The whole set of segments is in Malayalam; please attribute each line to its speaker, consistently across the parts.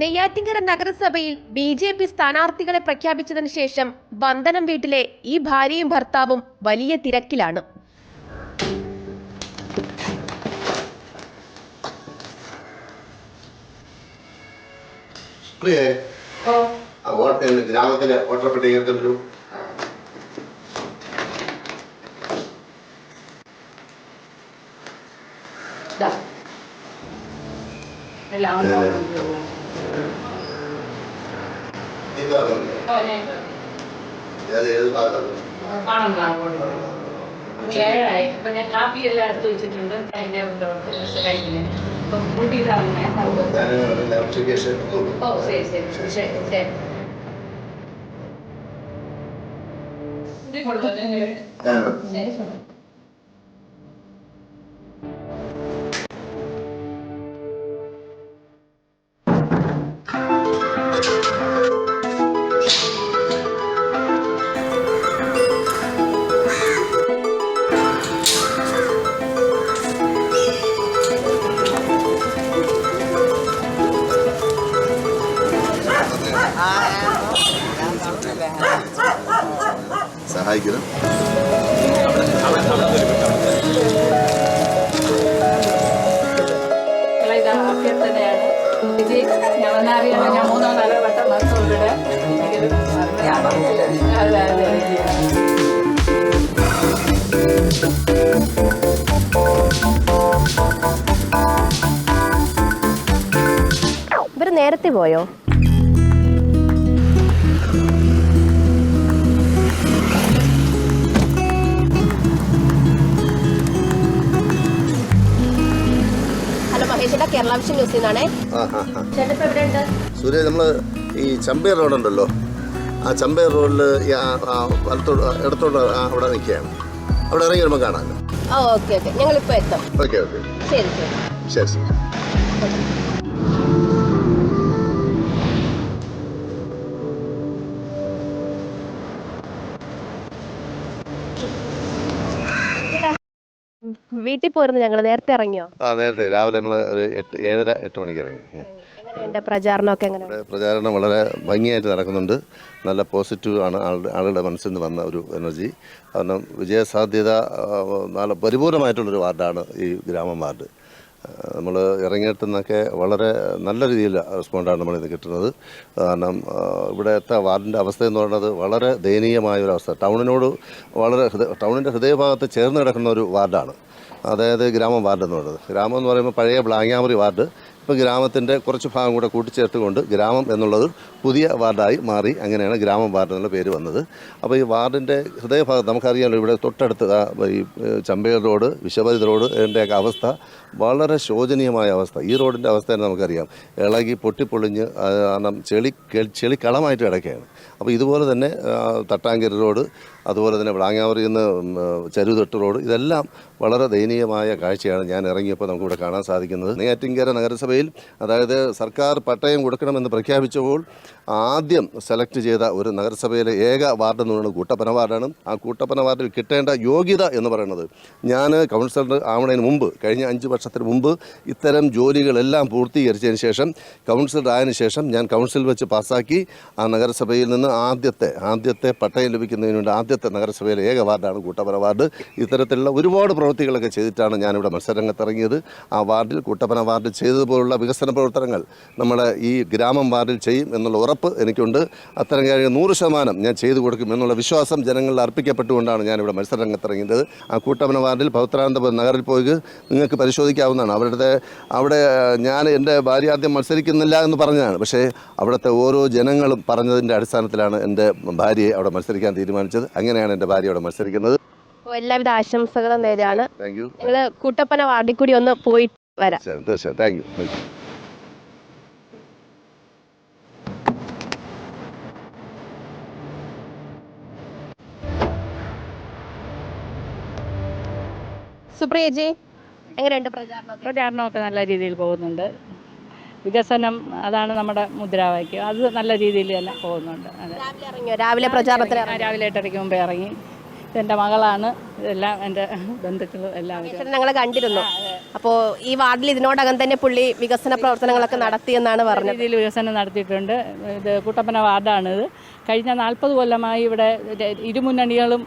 Speaker 1: നെയ്യാറ്റിങ്കര നഗരസഭയിൽ ബി ജെ പി സ്ഥാനാർത്ഥികളെ പ്രഖ്യാപിച്ചതിന് ശേഷം വന്ദനം വീട്ടിലെ ഈ ഭാര്യയും ഭർത്താവും വലിയ തിരക്കിലാണ്.
Speaker 2: ഗ്രാമത്തിലെ വോട്ടർ വരൂ? ഏത് ഭാഗത്താണ്?
Speaker 3: ഏഴായി അപ്പൊ ഞാൻ കാപ്പി എല്ലാം എടുത്ത് വെച്ചിട്ടുണ്ട്. അതിന്റെ കഴിക്കുന്നതിന് അപ്പൊ കൂട്ടിയിട്ടാണ് ഓ ശരി ശരി. ശരി ശരി. കൊടുത്തോ
Speaker 2: ഞാൻ സഹായിക്കണം
Speaker 3: ഇത് അഭ്യർത്ഥനയാണ്. ഇത് ഞാൻ വന്നറിയാമോ ഞാൻ മൂന്നോ നാലോ വട്ടം വന്നു ഇവിടെ. എനിക്കിത് ഞാൻ പറഞ്ഞില്ല അതെ അതെ.
Speaker 1: ഇവർ നേരത്തെ പോയോ? മഹേഷിന്റെ കേരള വിഷൻ ന്യൂസിൽ നിന്നാണേ ചേട്ടൻ എവിടെയുണ്ട്
Speaker 2: സൂര്യ നമ്മൾ ഈ ചമ്പേർ റോഡുണ്ടല്ലോ ആ ചമ്പേർ റോഡിൽ വലത്തോട് ഇടത്തോട് ആ, അവിടെ നിൽക്കുകയാണ്. അവിടെ ഇറങ്ങി വരുമ്പോൾ കാണാമല്ലോ.
Speaker 1: Okay okay. ഞങ്ങൾ ഇപ്പൊ എത്താം.
Speaker 2: Okay okay.
Speaker 1: ശരി ശരി.
Speaker 2: ശരി ശരി.
Speaker 1: വീട്ടിൽ പോയിരുന്നു ഞങ്ങൾ നേരത്തെ ഇറങ്ങിയോ?
Speaker 2: ആ നേരത്തെ. രാവിലെ ഞങ്ങൾ ഒരു എട്ട് ഏഴര എട്ട് മണിക്ക് ഇറങ്ങി.
Speaker 1: എന്റെ പ്രചാരണമൊക്കെ എങ്ങനെ?
Speaker 2: ഇവിടെ പ്രചാരണം വളരെ ഭംഗിയായിട്ട് നടക്കുന്നുണ്ട്. നല്ല പോസിറ്റീവ് ആണ് ആളുടെ ആളുടെ മനസ്സിൽ നിന്ന് വന്ന ഒരു എനർജി കാരണം വിജയസാധ്യത ആ, നല്ല പരിപൂർണമായിട്ടുള്ളൊരു വാർഡാണ് ഈ ഗ്രാമം വാർഡ്. നമ്മൾ ഇറങ്ങിയിട്ട് നിന്നൊക്കെ വളരെ നല്ല രീതിയിൽ റെസ്പോണ്ടാണ് നമ്മളിന്ന് കിട്ടുന്നത്. കാരണം ഇവിടുത്തെ വാർഡിന്റെ അവസ്ഥ എന്ന് പറയുന്നത് വളരെ ദയനീയമായ ഒരു അവസ്ഥ. ടൗണിനോട് വളരെ ടൗണിന്റെ ഹൃദയഭാഗത്ത് ചേർന്ന് കിടക്കുന്ന ഒരു വാർഡാണ്. അതായത് ഗ്രാമം വാർഡ് എന്ന് പറയുന്നത്. ഗ്രാമം എന്ന് പറയുമ്പോൾ പഴയ ബ്ലാങ്ങാമറി വാർഡ്. ഇപ്പോൾ ഗ്രാമത്തിന്റെ കുറച്ച് ഭാഗം കൂടെ കൂട്ടിച്ചേർത്തുകൊണ്ട് ഗ്രാമം എന്നുള്ളത് പുതിയ വാർഡായി മാറി അങ്ങനെയാണ് ഗ്രാമം വാർഡ് എന്നുള്ള പേര് വന്നത്. അപ്പോൾ ഈ വാർഡിന്റെ ഹൃദയഭാഗത്ത് നമുക്കറിയാമല്ലോ ഇവിടെ തൊട്ടടുത്ത് ഈ ചമ്പയർ റോഡ് വിശ്വപരിത റോഡ് ഇതിന്റെയൊക്കെ അവസ്ഥ വളരെ ശോചനീയമായ അവസ്ഥ. ഈ റോഡിന്റെ അവസ്ഥ തന്നെ നമുക്കറിയാം. ഇളകി പൊട്ടിപ്പൊളിഞ്ഞ് കാരണം ചെളി ചെളി ചെളിക്കളമായിട്ട് കിടക്കുകയാണ്. അപ്പോൾ ഇതുപോലെ തന്നെ തട്ടാങ്കരി റോഡ് അതുപോലെ തന്നെ വിളാങ്ങാവറിയിൽ നിന്ന് ചരുതൊട്ട് റോഡ് ഇതെല്ലാം വളരെ ദയനീയമായ കാഴ്ചയാണ് ഞാൻ ഇറങ്ങിയപ്പോൾ നമുക്കിവിടെ കാണാൻ സാധിക്കുന്നത്. നെയ്യാറ്റിൻകര നഗരസഭയിൽ അതായത് സർക്കാർ പട്ടയം കൊടുക്കണമെന്ന് പ്രഖ്യാപിച്ചപ്പോൾ ആദ്യം സെലക്ട് ചെയ്ത ഒരു നഗരസഭയിലെ ഏക വാർഡ് എന്ന് പറയുന്നത് കൂട്ടപ്പന വാർഡാണ്. ആ കൂട്ടപ്പന വാർഡിൽ കിട്ടേണ്ട യോഗ്യത എന്ന് പറയുന്നത് ഞാൻ കൗൺസിലർ ആവണതിന് മുമ്പ് കഴിഞ്ഞ അഞ്ച് വർഷത്തിന് മുമ്പ് ഇത്തരം ജോലികളെല്ലാം പൂർത്തീകരിച്ചതിന് ശേഷം കൗൺസിലർ ആയതിനു ശേഷം ഞാൻ കൗൺസിൽ വെച്ച് പാസ്സാക്കി ആ നഗരസഭയിൽ നിന്ന് ആദ്യത്തെ ആദ്യത്തെ പട്ടയം ലഭിക്കുന്നതിന് വേണ്ടി ആദ്യത്തെ നഗരസഭയിലെ ഏക വാർഡാണ് കൂട്ടപ്പന വാർഡ്. ഇത്തരത്തിലുള്ള ഒരുപാട് പ്രവൃത്തികളൊക്കെ ചെയ്തിട്ടാണ് ഞാനിവിടെ മത്സരരംഗത്തിറങ്ങിയത്. ആ വാർഡിൽ കൂട്ടപ്പന വാർഡിൽ ചെയ്തതുപോലുള്ള വികസന പ്രവർത്തനങ്ങൾ നമ്മുടെ ഈ ഗ്രാമം വാർഡിൽ ചെയ്യും എന്നുള്ള ഉറപ്പ് എനിക്കുണ്ട്. അത്തരം കാര്യങ്ങൾ നൂറ് ശതമാനം ഞാൻ ചെയ്തു കൊടുക്കും എന്നുള്ള വിശ്വാസം ജനങ്ങളിൽ അർപ്പിക്കപ്പെട്ടുകൊണ്ടാണ് ഞാനിവിടെ മത്സരരംഗത്തിറങ്ങിയത്. ആ കൂട്ടമന വാർഡിൽ പൗത്രാനന്തപുരം നഗറിൽ പോയി നിങ്ങൾക്ക് പരിശോധിക്കാവുന്നതാണ്. അവരുടെ അവിടെ ഞാൻ എന്റെ ഭാര്യ ആദ്യം മത്സരിക്കുന്നില്ല എന്ന് പറഞ്ഞതാണ്. പക്ഷേ അവിടുത്തെ ഓരോ ജനങ്ങളും പറഞ്ഞതിന്റെ അടിസ്ഥാനത്തിലാണ് എന്റെ ഭാര്യയെ അവിടെ മത്സരിക്കാൻ തീരുമാനിച്ചത്. അങ്ങനെയാണ് എന്റെ ഭാര്യ അവിടെ മത്സരിക്കുന്നത്.
Speaker 1: എല്ലാവിധ ആശംസകളും നേരാണ്. കൂട്ടപ്പന വാർഡിൽ കൂടി ഒന്ന് പോയി വരാം.
Speaker 2: തീർച്ചയായും തീർച്ചയായും. താങ്ക് യു
Speaker 1: സുപ്രിയജി എങ്ങനെയുണ്ട് പ്രചാരണം
Speaker 3: പ്രചാരണമൊക്കെ നല്ല രീതിയിൽ പോകുന്നുണ്ട്. വികസനം അതാണ് നമ്മുടെ മുദ്രാവാക്യം. അത് നല്ല രീതിയിൽ തന്നെ പോകുന്നുണ്ട്.
Speaker 1: രാവിലെ പ്രചാരണത്തിന്
Speaker 3: രാവിലെ എട്ടരയ്ക്ക് മുമ്പേ ഇറങ്ങി. എന്റെ മകളാണ്. ഇതെല്ലാം എന്റെ ബന്ധുക്കളും എല്ലാവരും.
Speaker 1: ഞങ്ങൾ കണ്ടിരുന്നു. അപ്പോൾ ഈ വാർഡിൽ ഇതിനോടകം തന്നെ പുള്ളി വികസന പ്രവർത്തനങ്ങളൊക്കെ നടത്തിയെന്നാണ് പറഞ്ഞത്.
Speaker 3: രീതിയിൽ വികസനം നടത്തിയിട്ടുണ്ട്. ഇത് കുട്ടപ്പന വാർഡാണിത് കഴിഞ്ഞ നാൽപ്പത് കൊല്ലമായി ഇവിടെ ഇരുമുന്നണികളും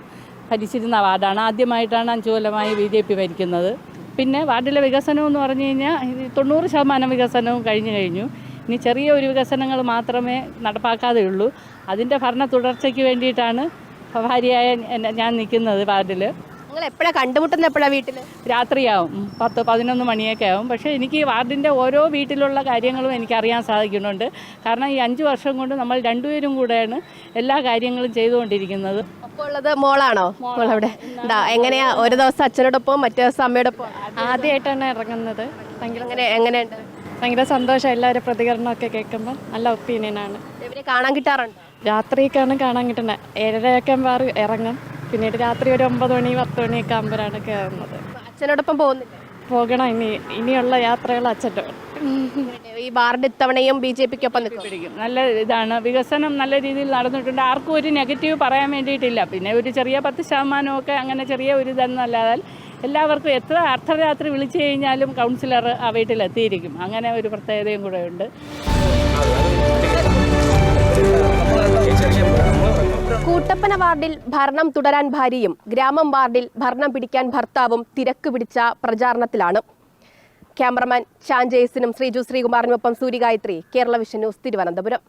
Speaker 3: ഭരിച്ചിരുന്ന വാർഡാണ്. ആദ്യമായിട്ടാണ് അഞ്ച് കൊല്ലമായി ബി ജെ പി ഭരിക്കുന്നത്. പിന്നെ വാർഡിലെ വികസനം എന്ന് പറഞ്ഞു കഴിഞ്ഞാൽ തൊണ്ണൂറ് ശതമാനം വികസനവും കഴിഞ്ഞു കഴിഞ്ഞു. ഇനി ചെറിയ ഒരു വികസനങ്ങൾ മാത്രമേ നടപ്പാക്കാതെയുള്ളൂ. അതിന്റെ ഭരണ തുടർച്ചയ്ക്ക് വേണ്ടിയിട്ടാണ് ഭാര്യയായ എന്നെ- ഞാൻ നിൽക്കുന്നത് വാർഡിൽ
Speaker 1: നിങ്ങൾ എപ്പോഴാണ് കണ്ടുമുട്ടുന്നത് എപ്പോഴാണ് വീട്ടിൽ
Speaker 3: രാത്രിയാവും. ഉം, പത്ത് പതിനൊന്ന് മണിയൊക്കെ ആവും. പക്ഷേ എനിക്ക് ഈ വാർഡിന്റെ ഓരോ വീട്ടിലുള്ള കാര്യങ്ങളും എനിക്കറിയാൻ സാധിക്കുന്നുണ്ട്. കാരണം ഈ അഞ്ച് വർഷം കൊണ്ട് നമ്മൾ രണ്ടുപേരും കൂടെയാണ് എല്ലാ കാര്യങ്ങളും ചെയ്തുകൊണ്ടിരിക്കുന്നത്.
Speaker 1: ഒപ്പം ഉള്ളത് മോളാണോ? മോൾ അവിടെ എന്താ? എങ്ങനെയാ ഒരു ദിവസം അച്ഛനോടൊപ്പം മറ്റേ ദിവസം അമ്മയോടൊപ്പം?
Speaker 4: ആദ്യമായിട്ടാണ് ഇറങ്ങുന്നത്. ഭയങ്കര
Speaker 1: അങ്ങനെ എങ്ങനെയുണ്ട്?
Speaker 4: ഭയങ്കര സന്തോഷം. എല്ലാവരും പ്രതികരണമൊക്കെ കേൾക്കുമ്പോൾ നല്ല ഒപ്പീനിയനാണ്.
Speaker 1: ഇവരെ കാണാൻ കിട്ടാറുണ്ട്?
Speaker 4: രാത്രിയൊക്കെയാണ് കാണാൻ കിട്ടുന്നത് ഏഴരയൊക്കെ ആകുമ്പോൾ ഇറങ്ങും. പിന്നീട് രാത്രി ഒരു ഒമ്പത് മണി പത്ത് മണിയൊക്കെ ആകുമ്പോഴാണ് കയറുന്നത്
Speaker 1: അച്ഛനോടൊപ്പം പോകുന്നില്ല?
Speaker 4: പോകണം. ഇനി ഇനിയുള്ള യാത്രകൾ അച്ഛന്റെ
Speaker 1: ഈ വാർഡ് ഇത്തവണയും ബി ജെ പിക്ക് ഒപ്പം നിൽക്കും
Speaker 3: പിടിക്കും നല്ല ഇതാണ്. വികസനം നല്ല രീതിയിൽ നടന്നിട്ടുണ്ട്. ആർക്കും ഒരു നെഗറ്റീവ് പറയാൻ വേണ്ടിയിട്ടില്ല. പിന്നെ ഒരു ചെറിയ പത്ത് ശതമാനമൊക്കെ അങ്ങനെ ചെറിയ ഒരു ഇതെന്നല്ലാതെ എല്ലാവർക്കും എത്ര അർദ്ധരാത്രി വിളിച്ചു കഴിഞ്ഞാലും കൗൺസിലർ ആ വീട്ടിലെത്തിയിരിക്കും. അങ്ങനെ ഒരു പ്രത്യേകതയും കൂടെ ഉണ്ട്.
Speaker 1: കൂട്ടപ്പന വാർഡിൽ ഭരണം തുടരാൻ ഭാര്യയും ഗ്രാമം വാർഡിൽ ഭരണം പിടിക്കാൻ ഭർത്താവും തിരക്ക് പിടിച്ച പ്രചാരണത്തിലാണ്. ക്യാമറമാൻ ചാഞ്ചേസിനും ശ്രീജു ശ്രീകുമാറിനുമൊപ്പം സൂര്യഗായത്രി കേരള വിഷൻ ന്യൂസ് തിരുവനന്തപുരം.